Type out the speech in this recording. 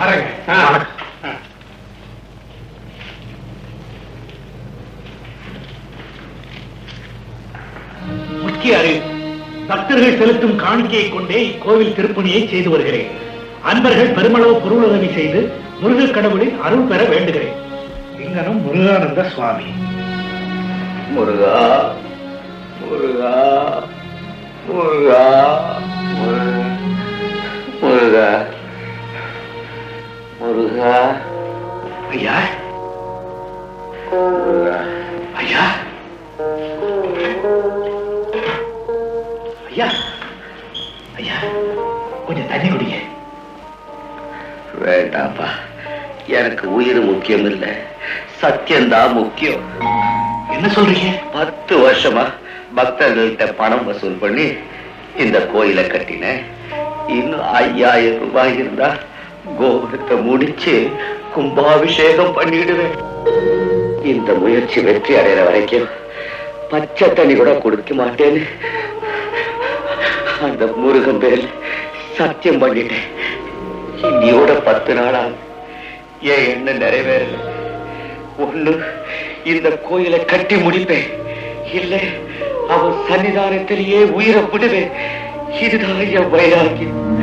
வரேங்க முக்கிய அறிவு பக்தர்கள் செலுத்தும் காணிக்கையை கொண்டே இக்கோவில் திருப்பணியை செய்து வருகிறேன். அன்பர்கள் பெருமளவு பொருளுதவி செய்து முருகக் கடவுளின் அருள் பெற வேண்டுகிறேன். இங்கனம் முருகானந்த சுவாமி. முருகா முருகா முருகா. முருகா ஐயா முருகா ஐயா ஐயா ஐயா கொஞ்சம் தண்ணி குடிங்க வேண்டாப்பா எனக்கு உயிர் முக்கியம் இல்லை சத்தியம்தான் முக்கியம் என்ன சொல்றீங்க பத்து வருஷமா பக்தர்கள்ட்ட பணம் வசூல் பண்ணி இந்த கோயிலை கட்டினேன் இன்னும் ஐயாயிரம் ரூபாய் இருந்தா கோபுரத்தை முடிச்சு கும்பாபிஷேகம் பண்ணிடுவேன். இந்த முயற்சி வெற்றி அடைகிற வரைக்கும் பச்சை தண்ணி கூட கொடுக்க மாட்டேன்னு அந்த முருகன் பேர் சத்தியம் பண்ணிட்டேன். இன்னியோட பத்து நாளா என் எண்ணம் நிறைவேறல. ஒண்ணு இந்த கோயிலை கட்டி முடிப்பேன். இல்லை அவன் சன்னிதானத்திலேயே உயிரை விடுவேன். இதுதான் என் வைராக்கியம்